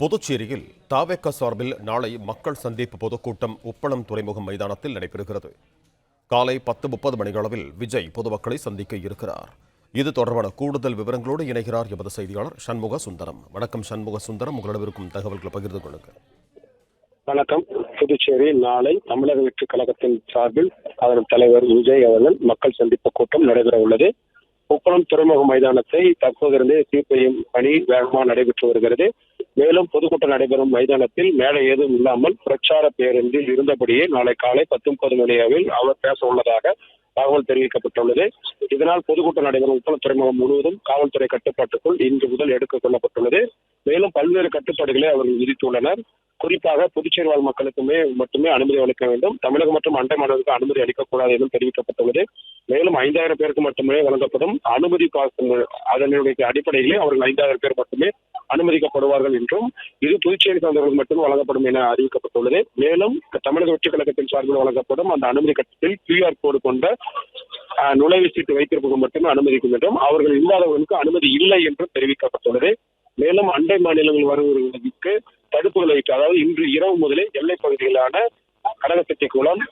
புதுச்சேரியில் தாவேக்க சார்பில் நாளை மக்கள் சந்திப்பு பொதுக்கூட்டம் உப்பளம் துறைமுகம் மைதானத்தில் நடைபெறுகிறது. காலை பத்து முப்பது மணியளவில் விஜய் பொதுமக்களை சந்திக்க இருக்கிறார். இது தொடர்பான கூடுதல் விவரங்களோடு இணைகிறார் எமது செய்தியாளர் சண்முக சுந்தரம். வணக்கம் சண்முக சுந்தரம். உங்களிடம் இருக்கும் தகவல்களை பகிர்ந்து கொள்ளுங்கள். வணக்கம். புதுச்சேரி நாளை தமிழக வெற்றி கழகத்தின் சார்பில் அதன் தலைவர் விஜய் அவர்கள் மக்கள் சந்திப்பு கூட்டம் நடைபெற உள்ளது உப்பளம் துறைமுக மைதானத்தை தற்போதிருந்து சீர்பெய்யும் பணி வேகமாக நடைபெற்று வருகிறது. மேலும் பொதுக்கூட்டம் நடைபெறும் மைதானத்தில் மேலே ஏதும் இல்லாமல் பிரச்சார பேருந்தில் இருந்தபடியே நாளை காலை பத்து முப்பது மணி அளவில் அவர் பேச உள்ளதாக தகவல் தெரிவிக்கப்பட்டுள்ளது. இதனால் பொதுக்கூட்டம் நடைபெறும் உப்பளம் துறைமுகம் முழுவதும் காவல்துறை கட்டுப்பாட்டுக்குள் இன்று முதல் எடுத்துக் கொள்ளப்பட்டுள்ளது. மேலும் பல்வேறு கட்டுப்பாடுகளை அவர்கள் விதித்துள்ளனர். குறிப்பாக புதுச்சேரி வாழ் மக்களுக்குமே மட்டுமே அனுமதி அளிக்க வேண்டும். தமிழகம் மற்றும் அண்டை மாநிலங்களுக்கு அனுமதி அளிக்கக்கூடாது என்றும் தெரிவிக்கப்பட்டுள்ளது. மேலும் ஐந்தாயிரம் பேருக்கு மட்டுமே வழங்கப்படும் அனுமதி பாஸ் அதனுடைய அடிப்படையிலே அவர்கள் ஐந்தாயிரம் பேர் மட்டுமே அனுமதிக்கப்படுவார்கள் என்றும் இது புதுச்சேரி சார்ந்தவர்கள் மட்டும் வழங்கப்படும் என அறிவிக்கப்பட்டுள்ளது. மேலும் தமிழக வெற்றி கழகத்தின் சார்பில் வழங்கப்படும் அந்த அனுமதி கட்டத்தில் கியூஆர் கோடு கொண்ட நுழைவு சீட்டு வைத்திருப்பவர்கள் மட்டுமே அனுமதிக்கும் என்றும் அவர்கள் இல்லாதவர்களுக்கு அனுமதி இல்லை என்றும் தெரிவிக்கப்பட்டுள்ளது. மேலும் அண்டை மாநிலங்கள் வருவதற்கு தடுப்புகளை அதாவது இன்று இரவு முதலே எல்லை பகுதிகளான கடகப்பட்டி குளம்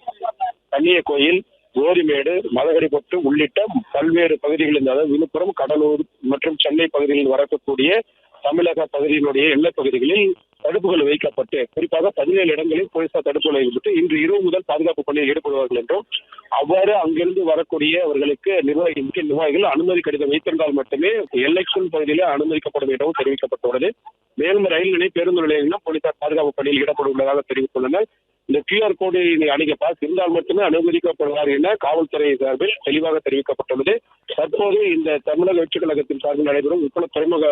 கன்னிய கோயில் கோரிமேடு மதகடிப்பட்டு உள்ளிட்ட பல்வேறு பகுதிகளில் அதாவது விழுப்புரம் கடலூர் மற்றும் சென்னை பகுதிகளில் வரக்கூடிய தமிழக பகுதியினுடைய எல்லைப் பகுதிகளில் தடுப்புகள் வைக்கப்பட்டு குறிப்பாக பதினேழு இடங்களில் போலீசார் தடுப்புகளை விட்டு இன்று இரவு முதல் பாதுகாப்பு பணியில் ஈடுபடுவார்கள் என்றும் அவ்வாறு அங்கிருந்து வரக்கூடிய அவர்களுக்கு நிர்வாகி முக்கிய நிர்வாகிகள் அனுமதி கடிதம் வைத்திருந்தால் மட்டுமே எல்லைக்குள் பகுதியில் அனுமதிக்கப்படும் எனவும் தெரிவிக்கப்பட்டுள்ளது. மேலும் ரயில் நிலைய பேருந்து நிலையங்களும் போலீசார் பாதுகாப்பு பணியில் ஈடுபட்டுள்ளதாக உள்ளதாக தெரிவித்துள்ளனர். இந்த கியூஆர் கோடு அணுக பாஸ் இருந்தால் மட்டுமே அனுமதிக்கப்படுவார் என காவல்துறை சார்பில் தெளிவாக தெரிவிக்கப்பட்டுள்ளது. தற்போது இந்த தமிழக வெற்றி கழகத்தின் சார்பில் நடைபெறும் உட்பட துறைமுக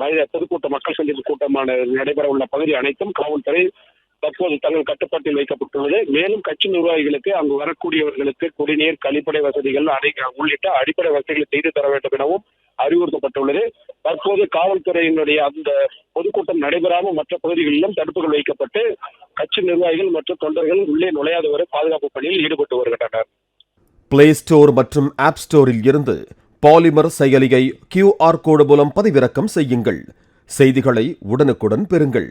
மனித பொதுக்கூட்ட மக்கள் சந்திப்பு கூட்டமான நடைபெற உள்ள பகுதி அனைத்தும் காவல்துறை தற்போது தங்கள் கட்டுப்பாட்டில் வைக்கப்பட்டுள்ளது. மேலும் கட்சி நிர்வாகிகளுக்கு அங்கு வரக்கூடியவர்களுக்கு குடிநீர் கழிப்படை வசதிகள் அடை உள்ளிட்ட அடிப்படை வசதிகளை செய்து தர வேண்டும் எனவும் அறிவுறுத்தப்பட்டுள்ளது. தற்போது காவல்துறையினுடைய அந்த பொதுக்கூட்டம் நடைபெறாமல் மற்ற பகுதிகளிலும் தடுப்புகள் வைக்கப்பட்டு கட்சி நிர்வாகிகள் மற்றும் தொண்டர்கள் உள்ளே நுழையாதவரை பாதுகாப்பு பணியில் ஈடுபட்டு வருகின்றனர். பிளே ஸ்டோர் மற்றும் ஆப் ஸ்டோரில் இருந்து பாலிமர் செயலியை கியூஆர் கோடு மூலம் பதிவிறக்கம் செய்யுங்கள். செய்திகளை உடனுக்குடன் பெறுங்கள்.